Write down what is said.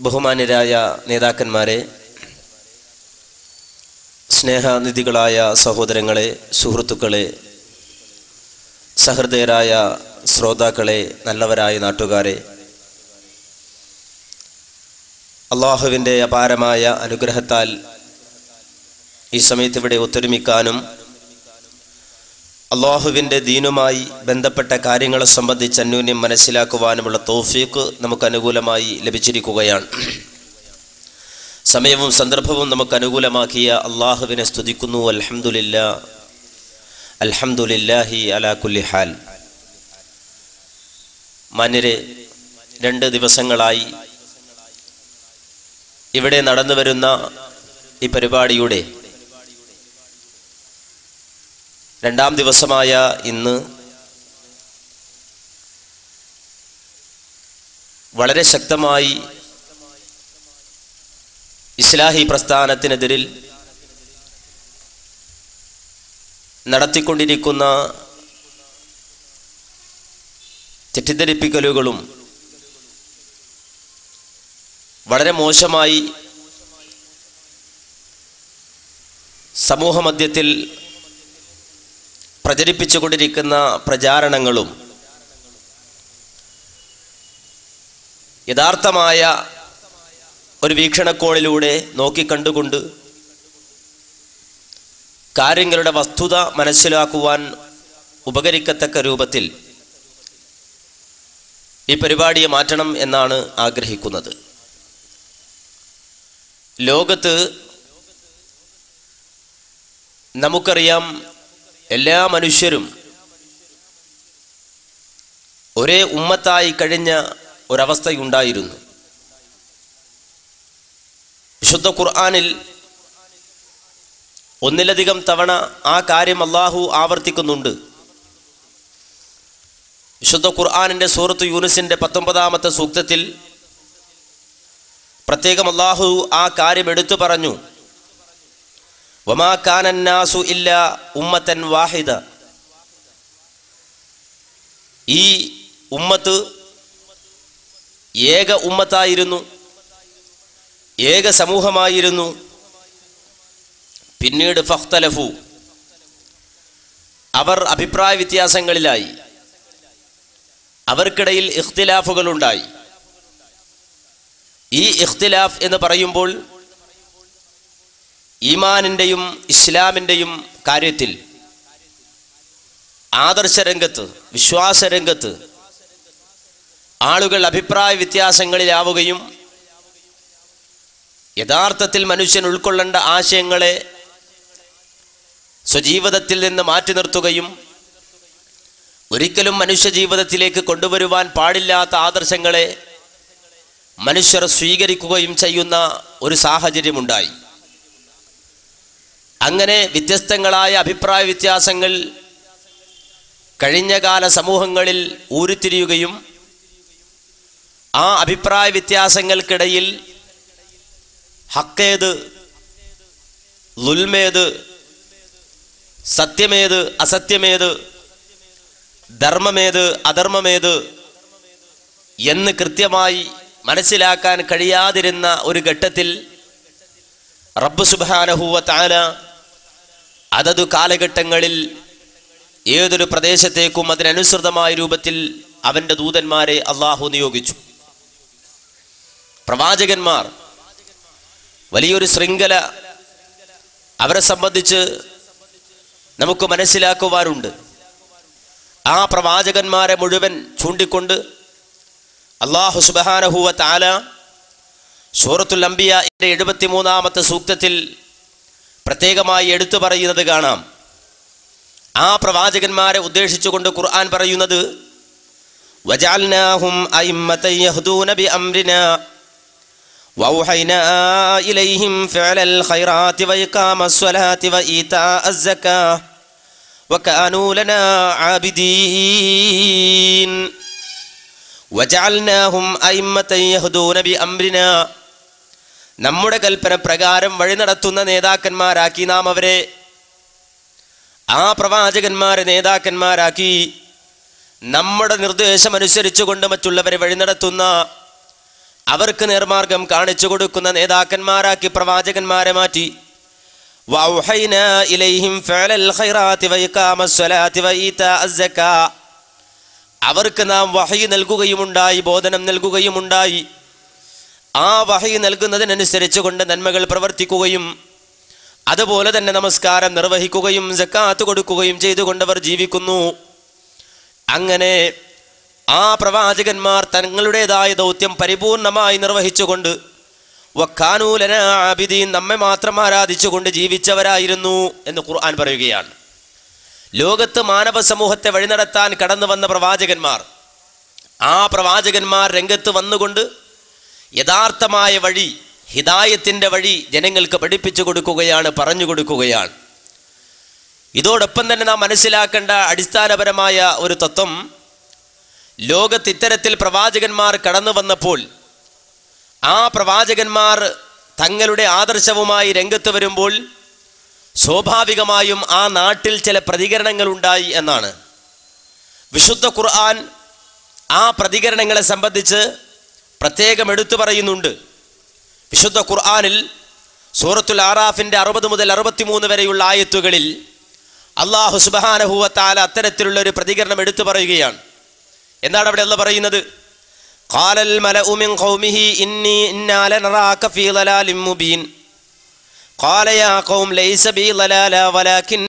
ബഹുമാന്യരായ നേതാക്കന്മാരെ സ്നേഹനിധികളായ സഹോദരങ്ങളെ സുഹൃത്തുക്കളെ സഹൃദയരായ ശ്രോതാക്കളെ നല്ലവരായ നാട്ടുകാരെ അള്ളാഹുവിന്റെ അപാരമായ അനുഗ്രഹത്താൽ ഈ സമയത്ത് ഇവിടെ ഒത്തൊരുമിക്കാനും അള്ളാഹുവിന്റെ ദീനുമായി ബന്ധപ്പെട്ട കാര്യങ്ങളെ സംബന്ധിച്ച് അന്യൂന്യം മനസ്സിലാക്കുവാനുമുള്ള തോഫീക്ക് നമുക്ക് അനുകൂലമായി ലഭിച്ചിരിക്കുകയാണ്. സമയവും സന്ദർഭവും നമുക്ക് അനുകൂലമാക്കിയ അള്ളാഹുവിനെ സ്തുതിക്കുന്നു. അലഹമുല്ല അലഹമുല്ലാഹി അലാ കുല്ലി ഹാൽ. മാന്യരെ രണ്ട് ദിവസങ്ങളായി ഇവിടെ നടന്നു വരുന്ന ഈ പരിപാടിയുടെ രണ്ടാം ദിവസമായ ഇന്ന് വളരെ ശക്തമായി ഇസ്ലാഹി പ്രസ്ഥാനത്തിനെതിരിൽ നടത്തിക്കൊണ്ടിരിക്കുന്ന തെറ്റിദ്ധരിപ്പിക്കലുകളും വളരെ മോശമായി സമൂഹമധ്യത്തിൽ പ്രചരിപ്പിച്ചുകൊണ്ടിരിക്കുന്ന പ്രചാരണങ്ങളും യഥാർത്ഥമായ ഒരു വീക്ഷണക്കോണിലൂടെ നോക്കിക്കണ്ടുകൊണ്ട് കാര്യങ്ങളുടെ വസ്തുത മനസ്സിലാക്കുവാൻ ഉപകരിക്കത്തക്ക രൂപത്തിൽ ഈ പരിപാടിയെ മാറ്റണം എന്നാണ് ആഗ്രഹിക്കുന്നത്. ലോകത്ത് നമുക്കറിയാം എല്ലാ മനുഷ്യരും ഒരേ ഉമ്മത്തായി കഴിഞ്ഞ ഒരവസ്ഥയുണ്ടായിരുന്നു. വിശുദ്ധ ഖുർആാനിൽ ഒന്നിലധികം തവണ ആ കാര്യം അള്ളാഹു ആവർത്തിക്കുന്നുണ്ട്. വിശുദ്ധ ഖുർആാനിന്റെ സൂറത്ത് യൂനിസിന്റെ പത്തൊമ്പതാമത്തെ സൂക്തത്തിൽ പ്രത്യേകം അള്ളാഹു ആ കാര്യം എടുത്തു പറഞ്ഞു. വമാ കാനന്നാസു ഇല്ല ഉമ്മത്തൻ വാഹിദ. ഈ ഉമ്മത്ത് ഏക ഉമ്മത്തായിരുന്നു ഏക സമൂഹമായിരുന്നു. പിന്നീട് ഫഖ്തലഫു. അവർ അഭിപ്രായ വ്യത്യാസങ്ങളിലായി. അവർക്കിടയിൽ ഇഖ്തിലാഫുകളുണ്ടായി. ഈ ഇഖ്തിലാഫ് എന്ന് പറയുമ്പോൾ ഈമാനിന്റെയും ഇസ്ലാമിന്റെയും കാര്യത്തിൽ ആദർശരംഗത്ത് വിശ്വാസരംഗത്ത് ആളുകൾ അഭിപ്രായ വ്യത്യാസങ്ങളിലാവുകയും യഥാർത്ഥത്തിൽ മനുഷ്യൻ ഉൾക്കൊള്ളേണ്ട ആശയങ്ങളെ സ്വജീവിതത്തിൽ നിന്ന് മാറ്റി നിർത്തുകയും ഒരിക്കലും മനുഷ്യ ജീവിതത്തിലേക്ക് കൊണ്ടുവരുവാൻ പാടില്ലാത്ത ആദർശങ്ങളെ മനുഷ്യർ സ്വീകരിക്കുകയും ചെയ്യുന്ന ഒരു സാഹചര്യമുണ്ടായി. അങ്ങനെ വ്യത്യസ്തങ്ങളായ അഭിപ്രായ വ്യത്യാസങ്ങൾ കഴിഞ്ഞകാല സമൂഹങ്ങളിൽ ഊരുത്തിരിയുകയും ആ അഭിപ്രായ വ്യത്യാസങ്ങൾക്കിടയിൽ ഹക്കേത് ലുൽമേത് സത്യമേത് അസത്യമേത് ധർമ്മമേത് അധർമ്മമേത് എന്ന് കൃത്യമായി മനസ്സിലാക്കാൻ കഴിയാതിരുന്ന ഒരു ഘട്ടത്തിൽ റബ്ബ് സുബാനഹൂവ താല അതതു കാലഘട്ടങ്ങളിൽ ഏതൊരു പ്രദേശത്തേക്കും അതിനനുസൃതമായ രൂപത്തിൽ അവന്റെ ദൂതന്മാരെ അള്ളാഹു നിയോഗിച്ചു. പ്രവാചകന്മാർ വലിയൊരു ശൃംഖല അവരെ സംബന്ധിച്ച് നമുക്ക് മനസ്സിലാക്കുവാനുണ്ട്. ആ പ്രവാചകന്മാരെ മുഴുവൻ ചൂണ്ടിക്കൊണ്ട് അള്ളാഹു സുബാനഹുവ താല സൂറത്തുൽ എഴുപത്തി മൂന്നാമത്തെ സൂക്തത്തിൽ പ്രത്യേകമായി എടുത്തു പറയുന്നത് കാണാം ആ പ്രവാചകന്മാരെ ഉദ്ദേശിച്ചുകൊണ്ട് ഖുർആൻ പറയുന്നത് വജാൽനാഹും അയിമ്മതൻ യഹ്ദൂന ബിഅംരിനാ وأوحينا إليهم فعل الخيرات وإقام الصلاة وإيتاء الزكاة وكانوا لنا عابدين وجعلناهم أئمة يهدون بأمرنا നമ്മുടെ കൽപ്പന പ്രകാരം വഴി നടത്തുന്ന നേതാക്കന്മാരാക്കി നാം അവരെ. ആ പ്രവാചകന്മാരെ നേതാക്കന്മാരാക്കി നമ്മുടെ നിർദ്ദേശം അനുസരിച്ചുകൊണ്ട് മറ്റുള്ളവരെ വഴി നടത്തുന്ന അവർക്ക് നേർമാർഗം കാണിച്ചു കൊടുക്കുന്ന നേതാക്കന്മാരാക്കി പ്രവാചകന്മാരെ മാറ്റി. അവർക്ക് നാം വഹയി നൽകുകയുമുണ്ടായി ബോധനം നൽകുകയുമുണ്ടായി. ആ വഹി നൽകുന്നതിനനുസരിച്ച് കൊണ്ട് നന്മകൾ പ്രവർത്തിക്കുകയും അതുപോലെ തന്നെ നമസ്കാരം നിർവഹിക്കുകയും ജക്കാത്ത് കൊടുക്കുകയും ചെയ്തുകൊണ്ടവർ ജീവിക്കുന്നു. അങ്ങനെ ആ പ്രവാചകന്മാർ തങ്ങളുടേതായ ദൗത്യം പരിപൂർണമായി നിർവഹിച്ചുകൊണ്ട് വക്കാനൂലന ആബിദീൻ നമ്മെ മാത്രം ആരാധിച്ചുകൊണ്ട് ജീവിച്ചവരായിരുന്നു എന്ന് ഖുർആൻ പറയുകയാണ്. ലോകത്ത് മാനവ സമൂഹത്തെ വഴിനടത്താൻ കടന്നു വന്ന പ്രവാചകന്മാർ ആ പ്രവാചകന്മാർ രംഗത്ത് വന്നുകൊണ്ട് യഥാർത്ഥമായ വഴി ഹിതായത്തിന്റെ വഴി ജനങ്ങൾക്ക് പഠിപ്പിച്ചു കൊടുക്കുകയാണ് പറഞ്ഞു കൊടുക്കുകയാണ്. ഇതോടൊപ്പം തന്നെ നാം മനസ്സിലാക്കേണ്ട അടിസ്ഥാനപരമായ ഒരു തത്വം ലോകത്ത് ഇത്തരത്തിൽ പ്രവാചകന്മാർ കടന്നു വന്നപ്പോൾ ആ പ്രവാചകന്മാർ തങ്ങളുടെ ആദർശവുമായി രംഗത്ത് വരുമ്പോൾ സ്വാഭാവികമായും ആ നാട്ടിൽ ചില പ്രതികരണങ്ങൾ ഉണ്ടായി എന്നാണ്. വിശുദ്ധ ഖുർആൻ ആ പ്രതികരണങ്ങളെ സംബന്ധിച്ച് പ്രത്യേകം എടുത്തു പറയുന്നുണ്ട്. വിശുദ്ധ ഖുർആാനിൽ സൂറത്തുൽ ആറാഫിന്റെ അറുപത് മുതൽ അറുപത്തിമൂന്ന് വരെയുള്ള ആയത്തുകളിൽ അള്ളാഹു സുബാനഹുവത്താല അത്തരത്തിലുള്ള ഒരു പ്രതികരണം എടുത്തു പറയുകയാണ്. എന്താണ് അവിടെ അല്ല പറയുന്നത്? ഖാലൽ മലഉമിൻ ഖൗമിഹി ഇന്നി ഇന്നാ ലനറാക ഫീ ളലാലിൻ മുബീൻ. ഖാല യാ ഖൗം ലൈസ ബീ ളലാല വലാകിൻ